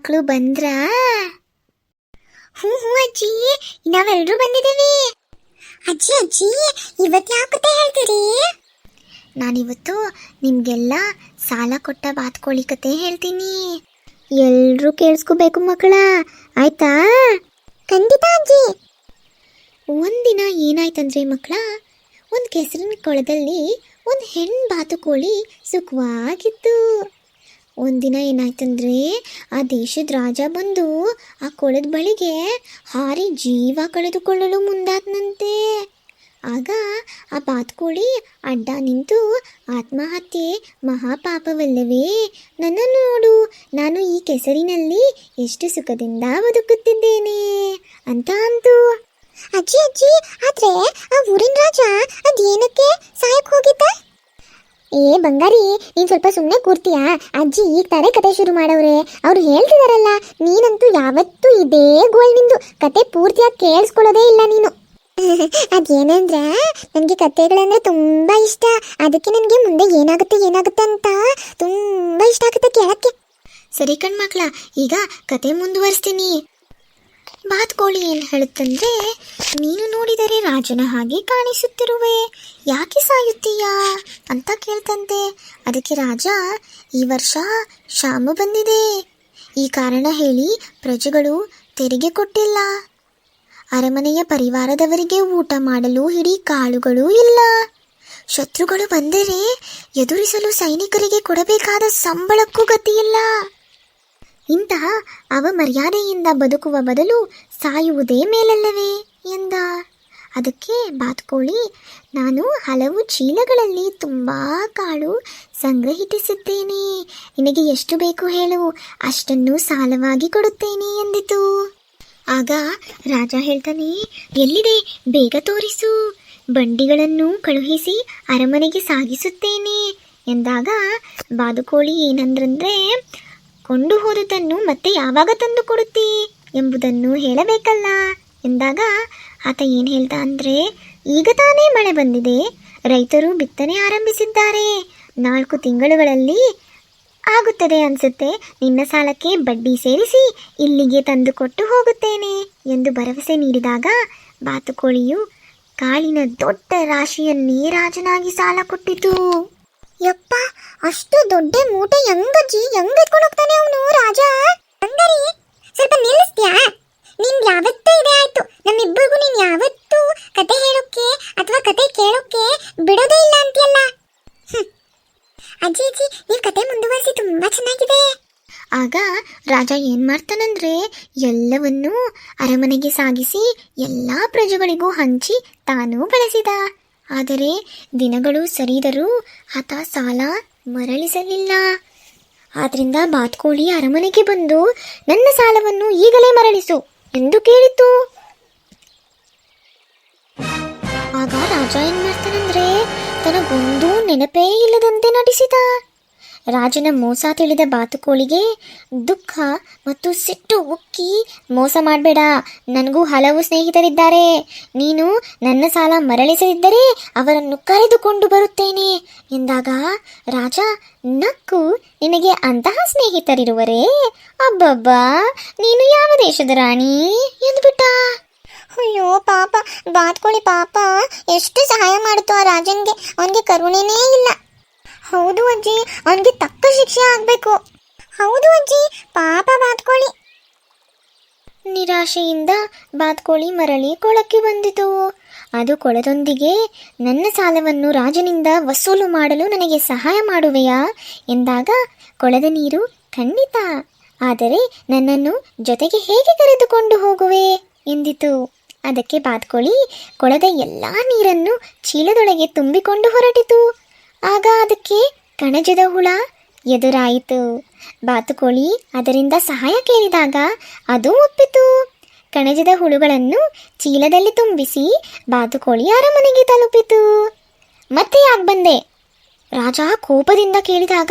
ಮಕ್ಕಳು ಬಂದ್ರಾ? ಹ್ಞೂ ಹ್ಞೂ ಅಜ್ಜಿ. ನಾವೆಲ್ಲರೂ ಬಂದಿದ್ದೀವಿ. ಅಜ್ಜಿ ಅಜ್ಜಿ, ಇವತ್ತು ಯಾವ ಕತೆ ಹೇಳ್ತೀರಿ? ನಾನಿವತ್ತು ನಿಮಗೆಲ್ಲ ಸಾಲ ಕೊಟ್ಟ ಬಾತ್ಕೋಳಿ ಕತೆ ಹೇಳ್ತೀನಿ. ಎಲ್ಲರೂ ಕೇಳಿಸ್ಕೋಬೇಕು ಮಕ್ಕಳ. ಆಯ್ತಾ? ಖಂಡಿತ ಅಜ್ಜಿ. ಒಂದಿನ ಏನಾಯ್ತಂದ್ರೆ ಮಕ್ಕಳ, ಒಂದು ಕೆಸರಿನ ಕೊಳದಲ್ಲಿ ಒಂದು ಹೆಣ್ಣು ಬಾತುಕೋಳಿ ಸುಖವಾಗಿತ್ತು. ಒಂದಿನ ಏನಾಯ್ತಂದ್ರೆ ಆ ದೇಶದ ರಾಜ ಬಂದು ಆ ಕೊಳದ ಬಳಿಗೆ ಹಾರಿ ಜೀವ ಕಳೆದುಕೊಳ್ಳಲು ಮುಂದಾದ್ನಂತೆ. ಆಗ ಆ ಬಾತ್ಕೋಳಿ ಅಡ್ಡ ನಿಂತು, ಆತ್ಮಹತ್ಯೆ ಮಹಾಪಾಪವಲ್ಲವೇ? ನನ್ನನ್ನು ನೋಡು, ನಾನು ಈ ಕೆಸರಿನಲ್ಲಿ ಎಷ್ಟು ಸುಖದಿಂದ ಬದುಕುತ್ತಿದ್ದೇನೆ ಅಂತ ಅಂತು. ಅಜ್ಜಿ ಅಜ್ಜಿ, ಆದ್ರೆ ಆ ಊರಿನ ರಾಜ ಅದೇನಕ್ಕೆ ಸಾಯಕ್ ಹೋಗಿದ್ದ? ಏ, ಬಂಗಾರಿ, ನೀನ್ ಸ್ವಲ್ಪ ಸುಮ್ಮನೆ ಕೂರ್ತೀಯಾ? ಅಜ್ಜಿ ಈಗ ತಾರೆ ಕತೆ ಶುರು ಮಾಡವ್ರೆ. ಅವ್ರು ಹೇಳ್ತಿದಾರಲ್ಲ, ನೀನಂತೂ ಯಾವತ್ತೂ ಇದೇ ಗೋಲ್ ನಿಂದು. ಕತೆ ಪೂರ್ತಿಯಾಗಿ ಕೇಳಿಸ್ಕೊಳ್ಳೋದೇ ಇಲ್ಲ ನೀನು. ಅದೇನಂದ್ರೆ, ನನಗೆ ಕತೆಗಳಂದ್ರೆ ತುಂಬಾ ಇಷ್ಟ. ಅದಕ್ಕೆ ನನಗೆ ಮುಂದೆ ಏನಾಗುತ್ತೆ ಏನಾಗುತ್ತೆ ಅಂತ ತುಂಬಾ ಇಷ್ಟ ಆಗುತ್ತೆ ಕೇಳಕ್ಕೆ. ಸರಿ ಕಣ್ಮಕ್ಳ ಈಗ ಕತೆ ಮುಂದುವರಿಸ್ತೀನಿ. ಬಾತ್ಕೋಳಿ ಏನು ಹೇಳುತ್ತಂದ್ರೆ ನೀನು ನೋಡಿದರೆ ರಾಜನ ಹಾಗೆ ಕಾಣಿಸುತ್ತಿರುವೆ. ಯಾಕೆ ಸಾಯುತ್ತೀಯಾ? ಅಂತ ಕೇಳ್ತಂತೆ. ಅದಕ್ಕೆ ರಾಜ, ಈ ವರ್ಷ ಶ್ಯಾಮ ಬಂದಿದೆ. ಈ ಕಾರಣ ಹೇಳಿ ಪ್ರಜೆಗಳು ತೆರಿಗೆ ಕೊಟ್ಟಿಲ್ಲ. ಅರಮನೆಯ ಪರಿವಾರದವರಿಗೆ ಊಟ ಮಾಡಲು ಹಿಡಿ ಕಾಳುಗಳು ಇಲ್ಲ. ಶತ್ರುಗಳು ಬಂದರೆ ಎದುರಿಸಲು ಸೈನಿಕರಿಗೆ ಕೊಡಬೇಕಾದ ಸಂಬಳಕ್ಕೂ ಗತಿಯಿಲ್ಲ. ಇಂತಹ ಅವಮರ್ಯಾದೆಯಿಂದ ಬದುಕುವ ಬದಲು ಸಾಯುವುದೇ ಮೇಲಲ್ಲವೇ? ಎಂದ? ಅದಕ್ಕೆ ಬಾತ್ಕೋಳಿ, ನಾನು ಹಲವು ಚೀಲಗಳಲ್ಲಿ ತುಂಬ ಕಾಳು ಸಂಗ್ರಹಿಸಿದ್ದೇನೆ ನಿನಗೆ ಎಷ್ಟು ಬೇಕು ಹೇಳು, ಅಷ್ಟನ್ನು ಸಾಲವಾಗಿ ಕೊಡುತ್ತೇನೆ ಎಂದಿತು. ಆಗ ರಾಜ ಹೇಳ್ತಾನೆ, ಎಲ್ಲಿದೆ, ಬೇಗ ತೋರಿಸು. ಬಂಡಿಗಳನ್ನು ಕಳುಹಿಸಿ ಅರಮನೆಗೆ ಸಾಗಿಸುತ್ತೇನೆ ಎಂದಾಗ ಬಾದುಕೋಳಿ ಏನಂದ್ರಂದ್ರೆ, ಕೊಂಡು ಹೋದುದನ್ನು ಮತ್ತೆ ಯಾವಾಗ ತಂದು ಕೊಡುತ್ತಿ ಎಂಬುದನ್ನು ಹೇಳಬೇಕಲ್ಲ. ಎಂದಾಗ ಆತ ಏನು ಹೇಳ್ದ ಅಂದರೆ, ಈಗ ತಾನೇ ಮಳೆ ಬಂದಿದೆ, ರೈತರು ಬಿತ್ತನೆ ಆರಂಭಿಸಿದ್ದಾರೆ. ನಾಲ್ಕು ತಿಂಗಳುಗಳಲ್ಲಿ ಆಗುತ್ತದೆ ಅನ್ಸುತ್ತೆ. ನಿನ್ನ ಸಾಲಕ್ಕೆ ಬಡ್ಡಿ ಸೇರಿಸಿ ಇಲ್ಲಿಗೆ ತಂದು ಕೊಟ್ಟು ಹೋಗುತ್ತೇನೆ ಎಂದು ಭರವಸೆ ನೀಡಿದಾಗ ಬಾತುಕೋಳಿಯು ಕಾಳಿನ ದೊಡ್ಡ ರಾಶಿಯನ್ನೇ ರಾಜನಾಗಿ ಸಾಲ ಕೊಟ್ಟಿತು. ಯಪ್ಪ, ಅಷ್ಟು ದೊಡ್ಡ ಮೂಟೆ ಹೆಂಗಜ್ಜಿ, ಹೆಂಗ್ ಎತ್ಕೊಂಡು ಹೋಗ್ತಾನೆ ಅವನು ರಾಜ? ಹಂಗರಿ, ಸ್ವಲ್ಪ ನಿಲ್ಲಿಸ್ತೀಯಾ? ನಿನ್ ಯಾವತ್ತೂ ಇದೆ ಆಯ್ತು ನಮ್ಮಿಬ್ಬರಿಗೂ ನೀನ್ ಯಾವತ್ತೂ ಕತೆ ಹೇಳೋಕೆ ಅಥವಾ ಕತೆ ಕೇಳೋಕೆ ಬಿಡೋದೇ ಇಲ್ಲ ಅಂತೀಯಲ್ಲ ಹ್ಮ್. ಅಜ್ಜಿ ಅಜ್ಜಿ ನೀವು ಕತೆ ಮುಂದುವರಿಸಿ ತುಂಬಾ ಚೆನ್ನಾಗಿದೆ ಆಗ ರಾಜ ಏನ್ ಮಾಡ್ತಾನಂದ್ರೆ ಎಲ್ಲವನ್ನೂ ಅರಮನೆಗೆ ಸಾಗಿಸಿ ಎಲ್ಲಾ ಪ್ರಜೆಗಳಿಗೂ ಹಂಚಿ ತಾನು ಬಳಸಿದ. ಆದರೆ ದಿನಗಳು ಸರಿದರೂ ಆತ ಸಾಲ ಮರಳಿಸಲಿಲ್ಲ. ಆದ್ರಿಂದ ಬಾತ್ಕೋಳಿ ಅರಮನೆಗೆ ಬಂದು ನನ್ನ ಸಾಲವನ್ನು ಈಗಲೇ ಮರಳಿಸು ಎಂದು ಕೇಳಿತು ಆಗ ರಾಜ ಏನ್ ಮಾಡ್ತಾನಂದ್ರೆ ತನಗೊಂದು ನೆನಪೇ ಇಲ್ಲದಂತೆ ನಟಿಸಿದ. ರಾಜನ ಮೋಸ ತಿಳಿದ ಬಾತುಕೋಳಿಗೆ ದುಃಖ ಮತ್ತು ಸಿಟ್ಟು ಉಕ್ಕಿ ಮೋಸ ಮಾಡಬೇಡ. ನನಗೂ ಹಲವು ಸ್ನೇಹಿತರಿದ್ದಾರೆ. ನೀನು ನನ್ನ ಸಾಲ ಮರಳಿಸದಿದ್ದರೆ ಅವರನ್ನು ಕರೆದುಕೊಂಡು ಬರುತ್ತೇನೆ. ಎಂದಾಗ ರಾಜ, ನಕ್ಕು, ನಿನಗೆ ಅಂತಹ ಸ್ನೇಹಿತರಿರುವರೇ? ಅಬ್ಬಬ್ಬಾ, ನೀನು ಯಾವ ದೇಶದ ರಾಣಿ? ಎಂದುಬಿಟ್ಟ ಅಯ್ಯೋ, ಪಾಪ, ಬಾತ್ಕೋಳಿ ಪಾಪ, ಎಷ್ಟು ಸಹಾಯ ಮಾಡ್ತು ಆ ರಾಜನ್ಗೆ? ಅವನಿಗೆ ಕರುಣೆನೇ ಇಲ್ಲ. ಹೌದು ಅಜ್ಜಿ, ಅವನಿಗೆ ತಕ್ಕ ಶಿಕ್ಷೆ ಆಗ್ಬೇಕು. ಹೌದು ಅಜ್ಜಿ, ಪಾಪ ಬಾತ್ಕೋಳಿ. ನಿರಾಶೆಯಿಂದ ಬಾತ್ಕೋಳಿ ಮರಳಿ ಕೊಳಕ್ಕೆ ಬಂದಿತು. ಅದು ಕೊಳದೊಂದಿಗೆ, ನನ್ನ ಸಾಲವನ್ನು ರಾಜನಿಂದ ವಸೂಲು ಮಾಡಲು ನನಗೆ ಸಹಾಯ ಮಾಡುವೆಯಾ? ಎಂದಾಗ, ಕೊಳದ ನೀರು ಖಂಡಿತ, ಆದರೆ ನನ್ನನ್ನು ಜೊತೆಗೆ ಹೇಗೆ ಕರೆದುಕೊಂಡು ಹೋಗುವೆ? ಎಂದಿತು. ಅದಕ್ಕೆ ಬಾತ್ಕೋಳಿ, ಕೊಳದ ಎಲ್ಲ ನೀರನ್ನು ಚೀಲದೊಳಗೆ ತುಂಬಿಕೊಂಡು ಹೊರಟಿತು. ಆಗ ಅದಕ್ಕೆ ಕಣಜದ ಹುಳ ಎದುರಾಯಿತು. ಬಾತುಕೋಳಿ ಅದರಿಂದ ಸಹಾಯ ಕೇಳಿದಾಗ ಅದು ಒಪ್ಪಿತು. ಕಣಜದ ಹುಳುಗಳನ್ನು ಚೀಲದಲ್ಲಿ ತುಂಬಿಸಿ ಬಾತುಕೋಳಿ ಅರಮನೆಗೆ ತಲುಪಿತು. ಮತ್ತೆ ಯಾಕೆ ಬಂದೆ? ರಾಜ ಕೋಪದಿಂದ ಕೇಳಿದಾಗ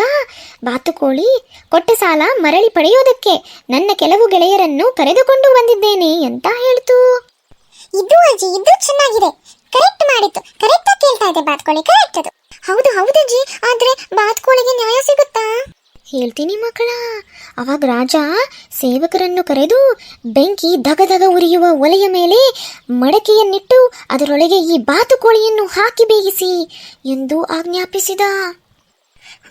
ಬಾತುಕೋಳಿ, ಕೊಟ್ಟ ಸಾಲ ಮರಳಿ ಪಡೆಯೋದಕ್ಕೆ ನನ್ನ ಕೆಲವು ಗೆಳೆಯರನ್ನು ಕರೆದುಕೊಂಡು ಬಂದಿದ್ದೇನೆ ಅಂತ ಹೇಳ್ತು. ಇದು ಅಜ್ಜಿ, ಇದು ಚೆನ್ನಾಗಿದೆ. ಕರೆಕ್ಟ್ ಮಾಡಿತು ಕರೆಕ್ಟ್ ಕೇಳ್ತಾ ಇದೆ ಬಾತುಕೋಳಿ ಕರೆಕ್ಟ್ ಅದು. ಹೌದು ಹೌದು ಅಜ್ಜಿ. ಆದ್ರೆ ಬಾತ್ಕೋಳಿಗೆ ನ್ಯಾಯ ಸಿಗುತ್ತಾ? ಹೇಳ್ತೀನಿ ಮಕ್ಕಳ. ಅವಾಗ ರಾಜ ಸೇವಕರನ್ನು ಕರೆದು ಬೆಂಕಿ ಧಗ ಧಗ ಉರಿಯುವ ಒಲೆಯ ಮೇಲೆ ಮಡಕೆಯನ್ನಿಟ್ಟು ಅದರೊಳಗೆ ಈ ಬಾತುಕೋಳಿಯನ್ನು ಹಾಕಿ ಬೇಯಿಸಿ ಎಂದು ಆಜ್ಞಾಪಿಸಿದ.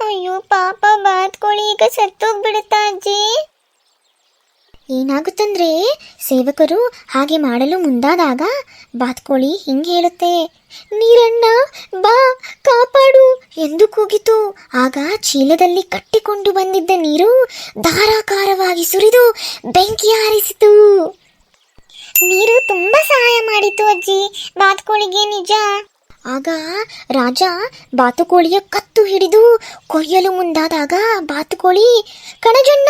ಅಯ್ಯೋ, ಪಾಪ ಬಾತುಕೋಳಿ ಈಗ ಸತ್ತೋಗ್ಬಿಡುತ್ತಾ ಅಜ್ಜಿ? ಏನಾಗುತ್ತಂದ್ರೆ ಸೇವಕರು ಹಾಗೆ ಮಾಡಲು ಮುಂದಾದಾಗ ಬಾತ್ಕೋಳಿ ಹಿಂಗೆ ಹೇಳುತ್ತೆ, ನೀರಣ್ಣ, ಬಾ, ಕಾಪಾಡು ಎಂದು ಕೂಗಿತು. ಆಗ ಚೀಲದಲ್ಲಿ ಕಟ್ಟಿಕೊಂಡು ಬಂದಿದ್ದ ನೀರು ಧಾರಾಕಾರವಾಗಿ ಸುರಿದು ಬೆಂಕಿ ಹಾರಿಸಿತು. ನೀರು ತುಂಬಾ ಸಹಾಯ ಮಾಡಿತು ಅಜ್ಜಿ. ಬಾತ್ಕೋಳಿಗೆ ನಿಜ ಆಗ ರಾಜ ಬಾತುಕೋಳಿಯ ಕತ್ತು ಹಿಡಿದು ಕೊಯ್ಯಲು ಮುಂದಾದಾಗ ಬಾತುಕೋಳಿ, ಕಣಜಣ್ಣ,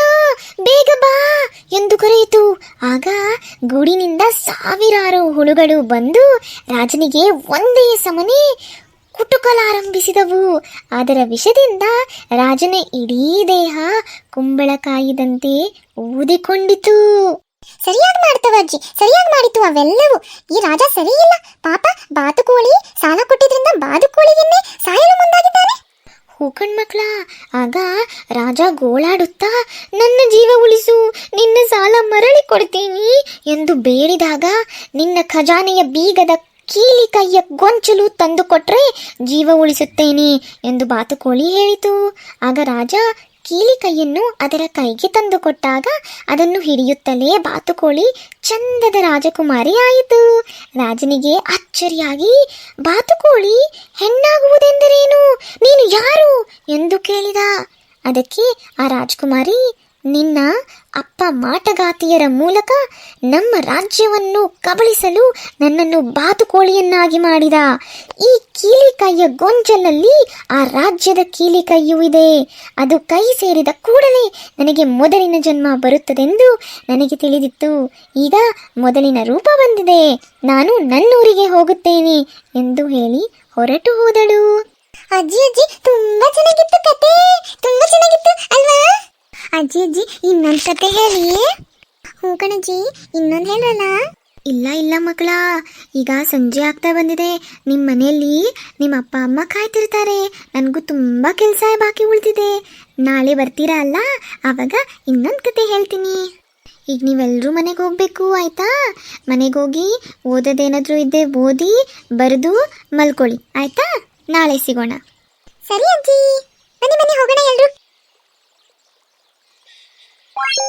ಬೇಗ ಬಾ ಎಂದು ಕರೆಯಿತು. ಆಗ ಗೂಡಿನಿಂದ ಸಾವಿರಾರು ಹುಳುಗಳು ಬಂದು ರಾಜನಿಗೆ ಒಂದೇ ಸಮನೆ ಕುಟುಕಲಾರಂಭಿಸಿದವು. ಅದರ ವಿಷದಿಂದ ರಾಜನ ಇಡೀ ದೇಹ ಕುಂಬಳಕಾಯಿದಂತೆ ಊದಿಕೊಂಡಿತು. ಸರಿಯಾಗಿ ಮಾಡ್ತವ ಅಜ್ಜಿ, ಸರಿಯಾಗಿ ಮಾಡಿತು ಅವೆಲ್ಲವೂ. ಈ ರಾಜ ಸರಿ ಇಲ್ಲ ಪಾಪ ಬಾತುಕೋಳಿ ಸಾಲ ಕೊಟ್ಟಿದ್ರಿಂದ ಬಾತುಕೋಳಿಗೆನ್ನೇ ಸಾಯಲು ಮುಂದಾಗಿದ್ದಾನೆ. ಹೂಕಣ್ ಮಕ್ಕಳ ಆಗ ರಾಜ ಗೋಳಾಡುತ್ತಾ, ನನ್ನ ಜೀವ ಉಳಿಸು, ನಿನ್ನ ಸಾಲ ಮರಳಿ ಕೊಡ್ತೀನಿ ಎಂದು ಬೇಡಿದಾಗ ನಿನ್ನ ಖಜಾನೆಯ ಬೀಗದ ಕೀಲಿ ಕೈಯ ಗೊಂಚಲು ತಂದು ಕೊಟ್ರೆ ಜೀವ ಉಳಿಸುತ್ತೇನೆ ಎಂದು ಬಾತುಕೋಳಿ ಹೇಳಿತು. ಆಗ ರಾಜ ಕೀಲಿ ಕೈಯನ್ನು ಅದರ ಕೈಗೆ ತಂದುಕೊಟ್ಟಾಗ ಅದನ್ನು ಹಿಡಿಯುತ್ತಲೇ ಬಾತುಕೋಳಿ ಚಂದದ ರಾಜಕುಮಾರಿ ಆಯಿತು. ರಾಜನಿಗೆ ಅಚ್ಚರಿಯಾಗಿ ಬಾತುಕೋಳಿ, ಹೆಣ್ಣಾಗುವುದೆಂದರೇನು? ನೀನು ಯಾರು? ಎಂದು ಕೇಳಿದ. ಅದಕ್ಕೆ ಆ ರಾಜಕುಮಾರಿ, ನಿನ್ನ ಅಪ್ಪ ಮಾಟಗಾತಿಯರ ಮೂಲಕ ನಮ್ಮ ರಾಜ್ಯವನ್ನು ಕಬಳಿಸಲು ನನ್ನನ್ನು ಬಾತುಕೋಳಿಯನ್ನಾಗಿ ಮಾಡಿದ. ಈ ಕೀಲಿಕಾಯಿಯ ಗೊಂಚಲಲ್ಲಿ ಆ ರಾಜ್ಯದ ಕೀಲಿಕಾಯಿಯೂ ಇದೆ. ಅದು ಕೈ ಸೇರಿದ ಕೂಡಲೇ ನನಗೆ ಮೊದಲಿನ ಜನ್ಮ ಬರುತ್ತದೆಂದು ನನಗೆ ತಿಳಿದಿತ್ತು. ಈಗ ಮೊದಲಿನ ರೂಪ ಬಂದಿದೆ. ನಾನು ನನ್ನೂರಿಗೆ ಹೋಗುತ್ತೇನೆ ಎಂದು ಹೇಳಿ ಹೊರಟು ಹೋದಳು. ಅಜ್ಜಿ ಅಜ್ಜಿ, ತುಂಬಾ ಚೆನ್ನಾಗಿತ್ತು ಕತೆ. ತುಂಬಾ ಚೆನ್ನಾಗಿತ್ತು ಅಲ್ವಾ? ಅಜ್ಜಿ ಅಜ್ಜಿ ಇನ್ನೊಂದು ಕತೆ ಹೇಳಿ. ಹ್ಞೂ ಕಣಜ್ಜಿ, ಇನ್ನೊಂದು ಹೇಳಲ್ಲ ಇಲ್ಲ ಇಲ್ಲ ಮಕ್ಕಳ, ಈಗ ಸಂಜೆ ಆಗ್ತಾ ಬಂದಿದೆ. ನಿಮ್ಮ ಮನೆಯಲ್ಲಿ ನಿಮ್ಮ ಅಪ್ಪ, ಅಮ್ಮ ಕಾಯ್ತಿರ್ತಾರೆ. ನನಗೂ ತುಂಬ ಕೆಲಸ ಬಾಕಿ ಉಳಿದಿದೆ. ನಾಳೆ ಬರ್ತೀರಾ ಅಲ್ಲ? ಆವಾಗ ಇನ್ನೊಂದು ಕತೆ ಹೇಳ್ತೀನಿ. ಈಗ ನೀವೆಲ್ಲರೂ ಮನೆಗೆ ಹೋಗ್ಬೇಕು, ಆಯ್ತಾ? ಮನೆಗೆ ಹೋಗಿ ಓದೋದೇನಾದರೂ ಇದ್ದೆ ಓದಿ, ಬರೆದು ಮಲ್ಕೊಳ್ಳಿ, ಆಯ್ತಾ? ನಾಳೆ ಸಿಗೋಣ. ಸರಿ ಅಜ್ಜಿ. ಬನ್ನಿ ಬನ್ನಿ, ಹೋಗೋಣ Bye.